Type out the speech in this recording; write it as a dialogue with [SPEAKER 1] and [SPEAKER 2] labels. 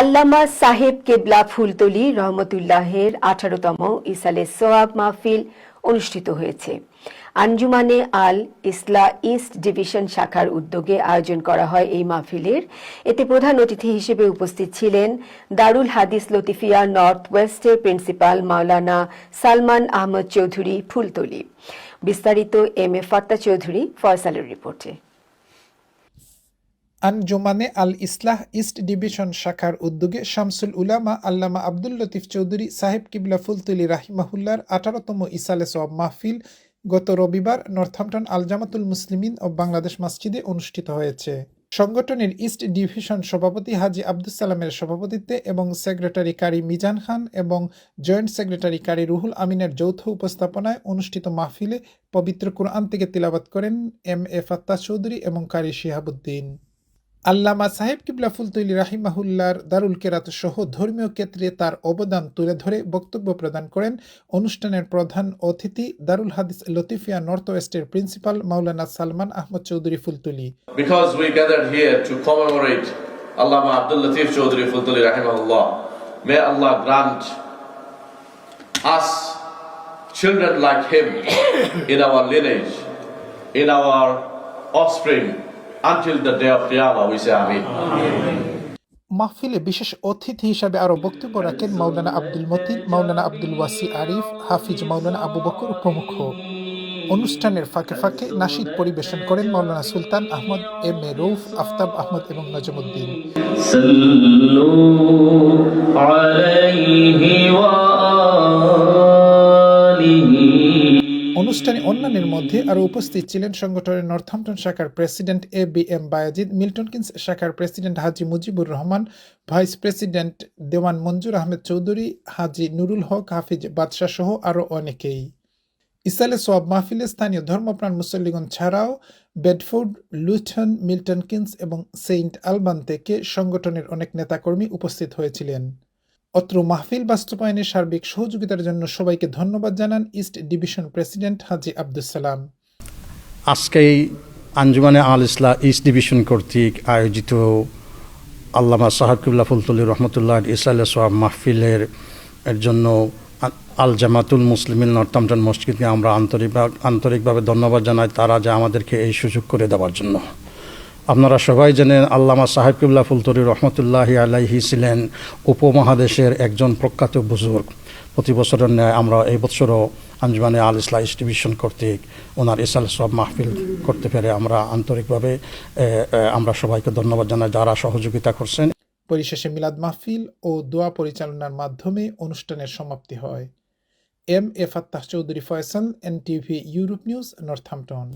[SPEAKER 1] আল্লামা সাহেব কেবলা ফুলতলি রহমতুল্লাহের আঠারোতম ইসালে সোয়াব মাহফিল অনুষ্ঠিত হয়েছে। আঞ্জুমানে আল ইসলা ইস্ট ডিভিশন শাখার উদ্যোগে আয়োজন করা হয় এই মাহফিলের। এতে প্রধান অতিথি হিসেবে উপস্থিত ছিলেন দারুল হাদিস লতিফিয়া নর্থ ওয়েস্টের প্রিন্সিপাল মাওলানা সালমান আহমদ চৌধুরী ফুলতলি। বিস্তারিত এম এ ফাত্তা চৌধুরী ফয়সালের রিপোর্টে।
[SPEAKER 2] আঞ্জুমানে আল ইসলাহ ইস্ট ডিভিশন শাখার উদ্যোগে শামসুল উলামা আল্লামা আব্দুল লতিফ চৌধুরী, সাহেব কিবলা ফুলতুলি রাহিমাহুল্লার আঠারোতম ইসালে সব মাহফিল গত রবিবার নর্থহ্যাম্পটন আল জামাতুল মুসলিমিন ও বাংলাদেশ মসজিদে অনুষ্ঠিত হয়েছে। সংগঠনের ইস্ট ডিভিশন সভাপতি হাজি আব্দুল সালামের সভাপতিত্বে এবং সেক্রেটারি কারি মিজান খান এবং জয়েন্ট সেক্রেটারি কারি রুহুল আমিনের যৌথ উপস্থাপনায় অনুষ্ঠিত মাহফিলে পবিত্র কোরআন থেকে তিলাবাত করেন এম এ ফাত্তা চৌধুরী এবং কারি শিহাবুদ্দিন। আল্লামা সাহেব কিবলা ফুলতলি রাহিমাহুল্লার দারুল কেরাত সহ ধর্মীয় ক্ষেত্রে তার অবদান তুলে ধরে বক্তব্য প্রদান করেন অনুষ্ঠানের প্রধান অতিথি দারুল হাদিস লতিফিয়া নর্থ ওয়েস্টের প্রিন্সিপাল মাওলানা সালমান আহমদ চৌধুরী ফুলতুলি।
[SPEAKER 3] বিকজ আব্দুল লতিফ চৌধুরী ফুলতলি রাহিমাহুল্লাহ may Allah grant us children like him in until the day of Qiyamah. We say Ameen.
[SPEAKER 2] মাহফিলে বিশেষ অতিথি হিসাবে আরও বক্তব্য রাখেন মাওলানা আব্দুল মতিন মাওলানা আব্দুল ওয়াসি আরিফ হাফিজ মাওলানা আবু বকর প্রমুখ অনুষ্ঠানের ফাঁকে ফাঁকে নাশিদ পরিবেশন করেন মাওলানা সুলতান আহমদ এম এ রৌফ আফতাব আহমদ এবং নজমুদ্দিন অনুষ্ঠানে অন্যান্যের মধ্যে আরও উপস্থিত ছিলেন সংগঠনের নর্থহ্যাম্পটন শাখার president A B M Bayazid, Milton Keynes শাখার president Haji Mujibur Rahman, vice president Dewan Manjur Ahmed Chowdhury, Haji Nurul Haque, Hafiz Badshah সহ আরও অনেকেই। ইসালে সোয়াব মাহফিলে স্থানীয় ধর্মপ্রাণ মুসল্লিগণ ছাড়াও বেডফোর্ড লুটন মিল্টন কিন্স এবং সেইন্ট আলবান থেকে সংগঠনের অনেক নেতাকর্মী উপস্থিত হয়েছিলেন। অত্র মাহফিল বাস্তবায়নে সার্বিক সহযোগিতার জন্য সবাইকে ধন্যবাদ জানান east division president Haji Abdul Salam.
[SPEAKER 4] আজকে এই আঞ্জুমানে আল ইসলা ইস্ট ডিভিশন কর্তৃক আয়োজিত আল্লামা সাহাবকুল্লাহ ফুলতুল্লি রহমতুল্লাহ ইসলাল সোয়াব মাহফিলের এর জন্য আল জামাতুল মুসলিমিন নর্থাম্পটন মসজিদকে আমরা আন্তরিক আন্তরিকভাবে ধন্যবাদ জানাই তারা যে আমাদেরকে এই সুযোগ করে দেওয়ার জন্য। আপনারা সবাই জানেন আল্লামা সাহেব সাহেবকুল্লাহ ফুলতরি রহমতুল্লাহ আলাইহি ছিলেন উপমহাদেশের একজন প্রখ্যাত বুজুর্গ। প্রতি বছরের ন্যায় আমরা এই বছরও আঞ্জমানে আল ইসলা ডিভিশন কর্তৃক ওনার ইসাল সব মাহফিল করতে পেরে আমরা আন্তরিকভাবে আমরা সবাইকে ধন্যবাদ জানাই যারা সহযোগিতা করছেন।
[SPEAKER 2] পরিশেষে মিলাদ মাহফিল ও দোয়া পরিচালনার মাধ্যমে অনুষ্ঠানের সমাপ্তি হয়। M A Fattah Chowdhury Faisal N TV Europe news Northampton